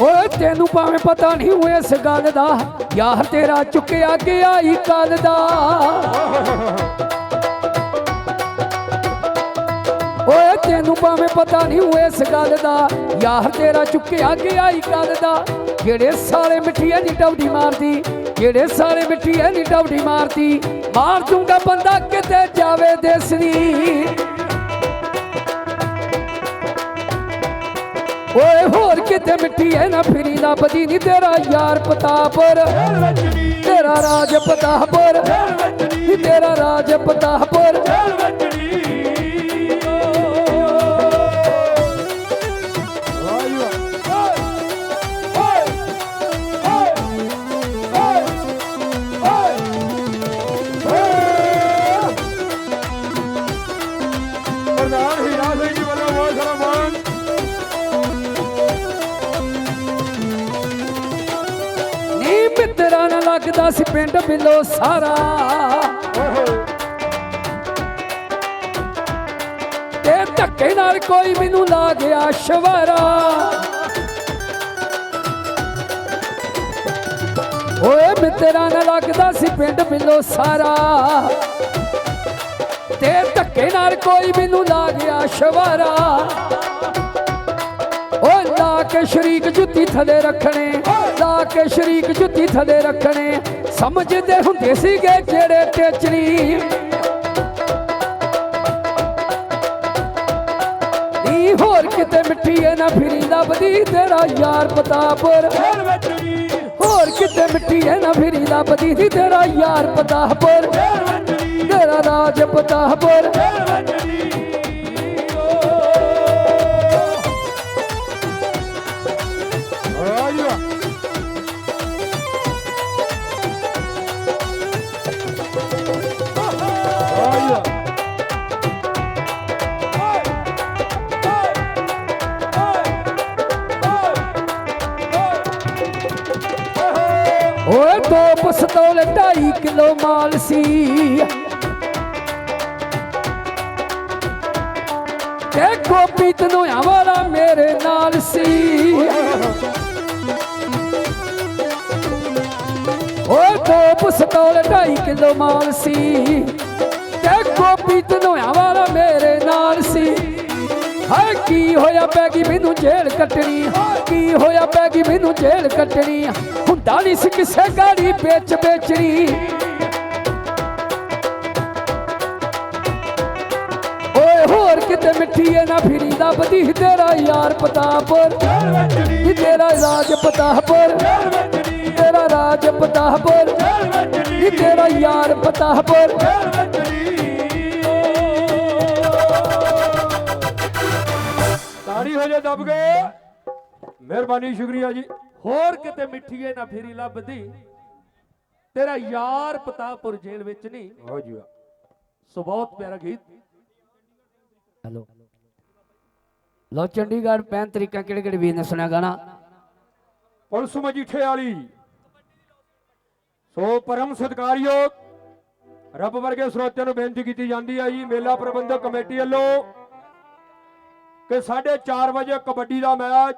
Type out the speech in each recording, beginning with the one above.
ਓਏ ਤੈਨੂੰ ਭਾਵੇਂ ਪਤਾ ਨਹੀਂ ਹੋਏ ਇਸ ਗੱਲ ਦਾ, ਯਾਰ ਤੇਰਾ ਚੁੱਕਿਆ ਗਿਆ ਹੀ ਕੱਲ ਦਾ। ਓਏ ਤੈਨੂੰ ਭਾਵੇਂ ਪਤਾ ਨਹੀਂ ਹੋਏ ਇਸ ਗੱਲ ਦਾ, ਯਾਰ ਤੇਰਾ ਚੁੱਕਿਆ ਗਿਆ ਹੀ ਕੱਲ ਦਾ। ਜਿਹੜੇ ਸਾਲੇ ਮਿੱਠੀਆਂ ਦੀ ਟੌਡੀ ਮਾਰਦੀ ਕਿਹੜੇ ਸਾਰੇ ਸਾਲੇ ਮਿੱਠੀਆਂ ਨੀ ਟੌਡੀ ਮਾਰਦੀ? ਮਾਰ ਦੂੰਗਾ ਬੰਦਾ ਕਿਤੇ ਜਾਵੇ ਦੇਸਰੀ ਓਏ ਹੋਰ ਕਿਤੇ ਮਿੱਠੀ ਐ ਨਾ ਫਿਰੀ, ਲੱਭਦੀ ਨੀ ਤੇਰਾ ਯਾਰ ਪਤਾਪਰ ਤੇਰਾ ਰਾਜ ਪਤਾਪਰ ਤੇਰਾ ਰਾਜ ਪਤਾਪਰ ਮਿਲੋ ਸਾਰਾ। ਤੇ ਧੱਕੇ ਨਾਲ ਕੋਈ ਮੈਨੂੰ ਲਾ ਗਿਆ ਸ਼ਵਾਰਾ। ਓਏ ਮਿੱਤਰਾਂ ਨਾਲ ਲੱਗਦਾ ਸੀ ਪਿੰਡ ਮਿਲੋ ਸਾਰਾ। ਤੇ ਧੱਕੇ ਨਾਲ ਕੋਈ ਮੈਨੂੰ ਲਾ ਗਿਆ ਸ਼ਵਾਰਾ। ਓ ਲਾ ਕੇ ਸ਼ਰੀਕ ਜੁੱਤੀ ਥਲੇ ਰੱਖਣੇ ਲਾ ਕੇ ਸ਼ਰੀਕ ਜੁੱਤੀ ਥਲੇ ਰੱਖਣੇ। ਸਮਝਦੇ ਹੁੰਦੇ ਸੀਗੇ ਜਿਹੜੇ ਟੇਚਣੀ ਨੀ ਹੋਰ ਕਿਤੇ ਮਿੱਠੀ ਐ ਨਾ ਫਿਰੀ ਲੱਭਦੀ ਤੇਰਾ ਯਾਰ ਪਤਾਪੁਰ ਹੋਰ ਕਿਤੇ ਮਿੱਠੀ ਐ ਨਾ ਫਿਰੀ ਲੱਭਦੀ ਸੀ ਤੇਰਾ ਯਾਰ ਪਤਾਪੁਰ ਤੇਰਾ ਰਾਜ ਪਤਾਪੁਰ ਪਸਤੌਲ 2.5 ਕਿਲੋ ਮਾਲ ਸੀ। ਤੇ ਗੋਪੀ ਤਨੋਇਆ ਵਾਲਾ ਮੇਰੇ ਨਾਲ ਸੀ। ਓਏ ਦੋ ਪਸਤੌਲ 2.5 ਕਿਲੋ ਮਾਲ ਸੀ। ਤੇ ਗੋਪੀ ਤਨੋਇਆ ਵਾਲਾ ਮੇਰੇ ਨਾਲ ਸੀ। ਹਾਏ, ਕੀ ਹੋਇਆ ਪੈ ਗਈ ਮੈਨੂੰ ਜੇਲ੍ਹ ਕੱਟਣੀ? ਕੀ ਹੋਇਆ ਪੈ ਗਈ ਮੈਨੂੰ ਜੇਲ੍ਹ ਕੱਟਣੀ? ਹੁੰਦਾ ਨਹੀਂ ਸੀ ਕਿਸੇ ਗਾੜੀ ਵੇਚ ਵੇਚਣੀ। ਹੋਰ ਕਿਤੇ ਮਿੱਠੀ ਐ ਨਾ ਫਿਰੀ ਲੱਭਦੀ ਤੇਰਾ ਯਾਰ ਪਤਾਪੁਰ ਨੀ ਤੇਰਾ ਰਾਜ ਪਤਾਪੁਰ ਤੇਰਾ ਰਾਜ ਪਤਾਪੁਰ ਤੇਰਾ ਯਾਰ ਪਤਾਪੁਰ ਤਾੜੀ ਹੋ ਜਾ ਦਬ ਗਏ। ਮਿਹਰਬਾਨੀ ਸ਼ੁਕਰੀਆ ਜੀ। ਹੋਰ ਕਿਤੇ ਮਿੱਠੀਏ ਨਾ ਫੇਰੀ ਲੱਭਦੀ। ਤੇਰਾ ਯਾਰ ਪਤਾਪੁਰ ਜੇਲ੍ਹ ਵਿੱਚ ਨਹੀਂ। ਹੋ ਜੀ। ਸੋ ਬਹੁਤ ਪਿਆਰਾ ਗੀਤ। ਹੈਲੋ। ਲੋ ਚੰਡੀਗੜ੍ਹ ਪੈਨ ਤਰੀਕਾ ਕਿਹੜੇ ਕਿਹੜੇ ਵੀਰ ਨੇ ਸੁਣਿਆ ਗਾਣਾ? ਪੁਲਿਸ ਮਜੀਠੇ ਵਾਲੀ। ਸੋ ਪਰਮ ਸਤਿਕਾਰਯੋਗ ਰੱਬ ਵਰਗੇ ਸਰੋਤਿਆਂ ਨੂੰ ਬੇਨਤੀ ਕੀਤੀ ਜਾਂਦੀ ਹੈ ਜੀ। ਮੇਲਾ ਪ੍ਰਬੰਧਕ ਕਮੇਟੀ ਵੱਲੋਂ ਕਿ 4:30 ਵਜੇ ਕਬੱਡੀ ਦਾ ਮੈਚ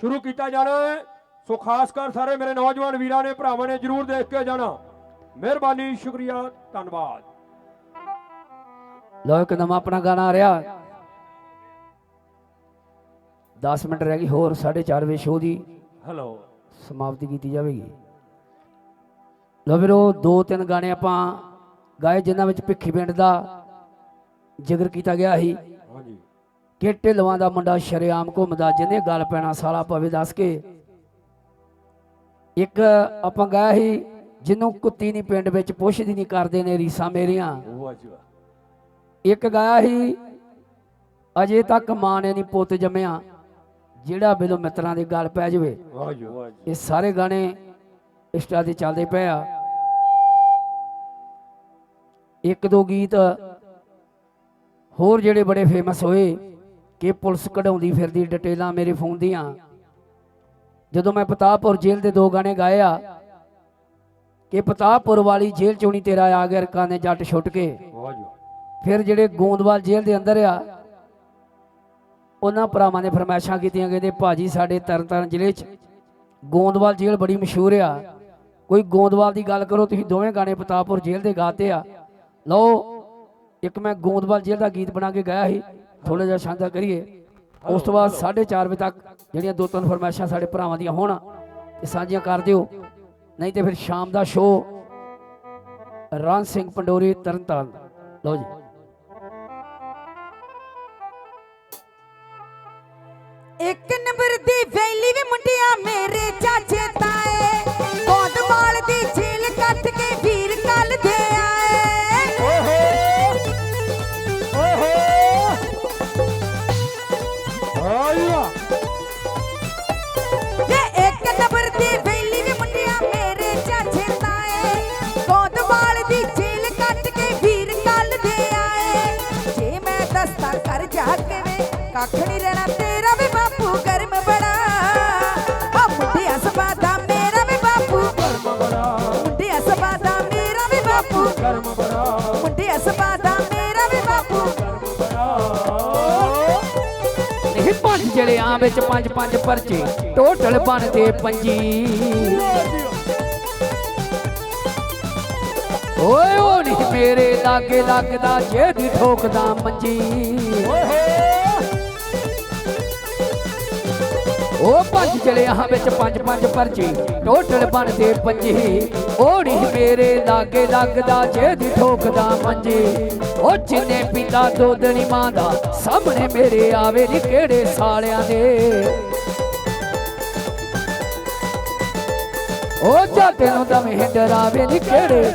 ਸ਼ੁਰੂ ਕੀਤਾ ਜਾਣਾ ਹੈ। ਸੋ ਖਾਸ ਕਰ ਸਾਰੇ ਮੇਰੇ ਨੌਜਵਾਨ ਵੀਰਾਂ ਨੇ ਭਰਾਵਾਂ ਨੇ ਜਰੂਰ ਦੇਖ ਕੇ ਜਾਣਾ। ਮਿਹਰਬਾਨੀ ਸ਼ੁਕਰੀਆ ਧੰਨਵਾਦ। ਲੋ ਇੱਕ ਨਵਾਂ ਆਪਣਾ ਗਾਣਾ ਆ ਰਿਹਾ। 10 ਮਿੰਟ ਰਹਿ ਗਈ ਹੋਰ 4:30 ਵਜੇ ਸ਼ੋਅ ਦੀ ਹੈਲੋ ਸਮਾਪਤੀ ਕੀਤੀ ਜਾਵੇਗੀ। ਲੋ ਵੀਰੋ ਦੋ ਤਿੰਨ ਗਾਣੇ ਆਪਾਂ ਗਾਏ ਜਿਨ੍ਹਾਂ ਵਿੱਚ ਭਿੱਖੀ ਪਿੰਡ ਦਾ ਜ਼ਿਕਰ ਕੀਤਾ ਗਿਆ ਸੀ। ਕਿ ਢਿੱਲਵਾਂ ਦਾ ਮੁੰਡਾ ਸ਼ਰੇਆਮ ਘੁੰਮਦਾ ਜਿਹਨੇ ਗੱਲ ਪੈਣਾ ਸਾਲਾ ਪਵੇ ਦੱਸ ਕੇ। ਇੱਕ ਆਪਾਂ ਗਾਇਆ ਸੀ ਜਿਹਨੂੰ ਕੁੱਤੀ ਨਹੀਂ ਪਿੰਡ ਵਿੱਚ ਪੁੱਛਦੀ ਨਹੀਂ ਕਰਦੇ ਨੇ ਰੀਸਾਂ ਮੇਰੀਆਂ। ਇੱਕ ਗਾਇਆ ਸੀ ਅਜੇ ਤੱਕ ਮਾਂ ਨੇ ਨਹੀਂ ਪੁੱਤ ਜੰਮਿਆ ਜਿਹੜਾ ਬਿਲੋ ਮਿੱਤਰਾਂ ਦੇ ਗੱਲ ਪੈ ਜਾਵੇ। ਇਹ ਸਾਰੇ ਗਾਣੇ ਇੰਸਟਾ ਤੇ ਚੱਲਦੇ ਪਏ ਆ। ਇੱਕ ਦੋ ਗੀਤ ਹੋਰ ਜਿਹੜੇ ਬੜੇ ਫੇਮਸ ਹੋਏ। ਕਿ ਪੁਲਿਸ ਕਢਾਉਂਦੀ ਫਿਰਦੀ ਡਿਟੇਲਾਂ ਮੇਰੇ ਫੋਨ ਦੀਆਂ। ਜਦੋਂ ਮੈਂ ਪਤਾਪੁਰ ਜੇਲ੍ਹ ਦੇ ਦੋ ਗਾਣੇ ਗਾਏ ਆ, ਕਿ ਪਤਾਪੁਰ ਵਾਲੀ ਜੇਲ੍ਹ ਚੋਂ ਨਹੀਂ ਤੇਰਾ ਆ ਗਿਆ ਰਕਾਂ ਨੇ ਜੱਟ ਛੁੱਟ ਕੇ। ਫਿਰ ਜਿਹੜੇ ਗੋਂਦਵਾਲ ਜੇਲ੍ਹ ਦੇ ਅੰਦਰ ਆ, ਉਹਨਾਂ ਭਰਾਵਾਂ ਨੇ ਫਰਮਾਇਸ਼ਾਂ ਕੀਤੀਆਂ, ਕਹਿੰਦੇ ਭਾਜੀ ਸਾਡੇ ਤਰਨਤਾਰਨ ਜ਼ਿਲ੍ਹੇ 'ਚ ਗੋਂਦਵਾਲ ਜੇਲ੍ਹ ਬੜੀ ਮਸ਼ਹੂਰ ਆ। ਕੋਈ ਗੋਂਦਵਾਲ ਦੀ ਗੱਲ ਕਰੋ, ਤੁਸੀਂ ਦੋਵੇਂ ਗਾਣੇ ਪਤਾਪੁਰ ਜੇਲ੍ਹ ਦੇ ਗਾਤੇ ਆ। ਲਓ, ਇੱਕ ਮੈਂ ਗੋਂਦਵਾਲ ਜੇਲ੍ਹ ਦਾ ਗੀਤ ਬਣਾ ਕੇ ਗਾਇਆ ਸੀ। ਥੋੜਾ ਜਿਹਾ ਸ਼ਾਂਦਾ ਕਰੀਏ। ਉਸ ਤੋਂ ਬਾਅਦ 4:30 ਵਜੇ ਤੱਕ ਜਿਹੜੀਆਂ ਦੋ ਤਿੰਨ ਫਰਮਾਇਸ਼ਾਂ ਸਾਡੇ ਭਰਾਵਾਂ ਦੀਆਂ ਹੋਣ, ਤੇ ਸਾਂਝੀਆਂ ਕਰ ਦਿਓ। ਨਹੀਂ ਤੇ ਫਿਰ ਸ਼ਾਮ ਦਾ ਸ਼ੋਅ ਰਨ ਸਿੰਘ ਪੰਡੋਰੀ, ਤਰਨਤਾਰਨ। ਲਓ ਜੀ। ਇੱਕ ਨੰਬਰ ਦੀ ਵੈਲੀ ਵੀ ਮੁੰਡਿਆ ਮੇਰੇ ਕੱਖ ਨਹੀਂ ਰਹਿਣਾ ਤੇਰਾ ਵੀ ਬਾਪੂ, ਗਰਮ ਬੜਾ। ਆ ਮੁੰਡਿਆ ਸਬਾਦਾ ਮੇਰਾ ਵੀ ਬਾਪੂ। ਕਰਮ ਬੜਾ ਮੁੰਡਿਆ ਸਬਾਦਾ ਮੇਰਾ ਵੀ ਬਾਪੂ। ਕਰਮ ਬੜਾ ਮੁੰਡਿਆ ਸਬਾਦਾ ਮੇਰਾ ਵੀ ਬਾਪੂ। ਇਹ ਪੰਜ ਜਲਿਆਂ ਵਿੱਚ ਪੰਜ ਪੰਜ ਪਰਚੇ ਟੋਟਲ ਬਣਦੇ ਪੰਜੀ। ਓਏ ਓ ਨਹੀਂ ਮੇਰੇ ਲਾਗੇ ਲੱਗਦਾ, ਜੇ ਦੀ ਠੋਕਦਾ ਮੰਜੀ। ਉਹ ਪੰਜ ਜਲਿਆਂ ਵਿੱਚ ਪੰਜ ਪੰਜ ਪਰਚੇ, ਟੋਟਲ ਬਣਦੇ ਪੰਜੀ ਓ ਮੇਰੇ ਲਾਗੇ ਲੱਗਦਾ ਜੇ ਦੀ ਠੋਕਦਾ ਮੰਜੀ। ਉਹ ਜਿੰਨੇ ਪੀਂਦਾ, ਦੁੱਧ ਮਾਂ ਦਾ ਸਾਹਮਣੇ ਮੇਰੇ ਆਵੇ ਨੀ ਕਿਹੜੇ ਸਾਲਿਆਂ ਦੇ। ਉਹ ਜਾਤੇ ਨੂੰ ਦਮੇ ਡਰਾਵੇ ਨੀ ਕਿਹੜੇ।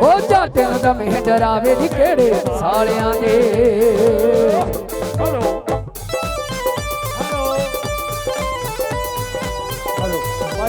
ਉਹ ਜਾਤੇ ਨੂੰ ਦਮੇ ਡਰਾਵੇ ਨੀ ਕਿਹੜੇ ਸਾਲਿਆਂ ਦੇ।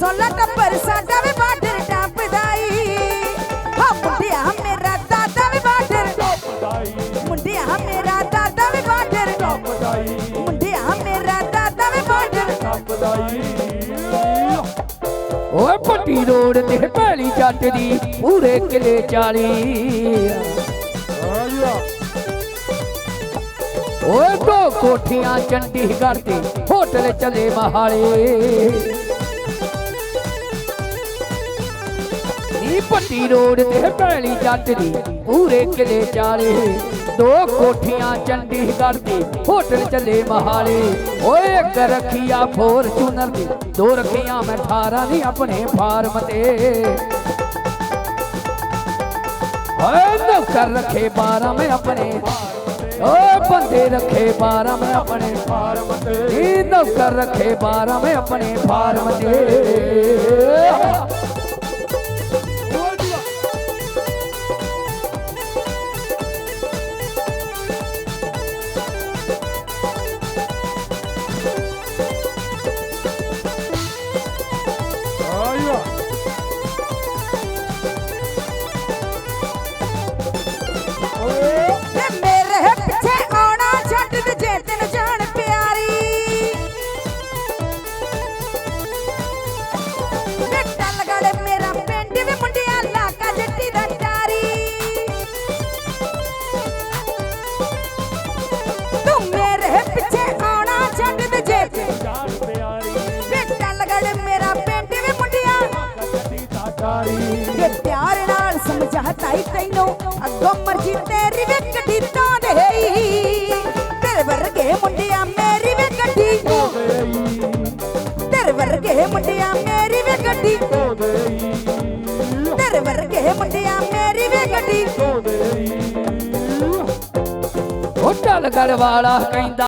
ਸੋਲਾ ਟੱਬਰ ਸਾਡਾ ਵੀ ਬਾਰਡਰ ਟੱਪਦਾਈ। ਹਾਂ ਮੁੰਡਿਆ ਮੇਰਾ ਦਾਦਾ ਵੀ ਬਾਰਡਰ ਬਧਾਈ ਮੁੰਡਿਆ ਮੇਰਾ ਦਾਦਾ ਵੀ ਬਾਰਡਰ ਬਧਾਈ ਮੁੰਡਿਆ ਮੇਰਾ ਦਾਦਾ ਵੀ ਬਾਰਡਰ ਬਧਾਈ ਓਏ ਪੱਟੀ ਰੋਡ ਤੇ ਭੈਲੀ ਜੱਟ ਦੀ ਪੂਰੇ ਕਿਲੇ 40 ਆਇਆ ਓਏ ਦੋ ਕੋਠੀਆਂ ਚੰਡੀਗੜ੍ਹ ਤੇ ਹੋਟਲ ਚੱਲੇ ਮਹਾਲੇ। ਨੀ ਪੱਟੀ ਰੋਡ ਤੇ ਭੈਲੀ ਜੱਟ ਦੀ। ਪੂਰੇ ਕਿਲੇ 40 ਦੋ ਕੋਠੀਆਂ ਚੰਡੀਗੜ੍ਹ ਤੇ ਹੋਟਲ ਚੱਲੇ ਮਹਾਲੇ। ਓਏ ਇੱਕ ਰੱਖੀਆ ਫੋਰਚੂਨਰ ਦੀ, ਦੋ ਰੱਖੀਆਂ ਮੈਂ 18 ਦੀ ਆਪਣੇ ਫਾਰਮ ਤੇ। ਓਏ ਨੌਕਰ ਰੱਖੇ 12 ਮੈਂ ਆਪਣੇ, ਓਏ ਬੰਦੇ ਰੱਖੇ 12 ਮੈਂ ਆਪਣੇ ਫਾਰਮ ਤੇ। ਇਹ ਨੌਕਰ ਰੱਖੇ 12 ਮੈਂ ਆਪਣੇ ਫਾਰਮ ਤੇ। ਨਾਲ ਤੈਨੂੰ, ਅੱਗੋਂ ਮਰਜ਼ੀ ਤੇਰੀ ਵੀ ਗੱਡੀ ਤਾਂ ਦੇਈ। ਤੇਰੇ ਵਰਗੇ ਮੁੰਡਿਆਂ ਮੇਰੀ ਵੀ ਗੱਡੀ ਤੇਰੇ ਵਰਗੇ ਮੁੰਡਿਆਂ ਮੇਰੀ ਵੀ ਗੱਡੀ ਤੇਰੇ ਵਰਗੇ ਮੁੰਡਿਆਂ ਮੇਰੀ ਮੇਰੀ ਧੋਂਦੇ ਈ ਉਹ ਢਲਗੜ ਵਾਲਾ ਕਹਿੰਦਾ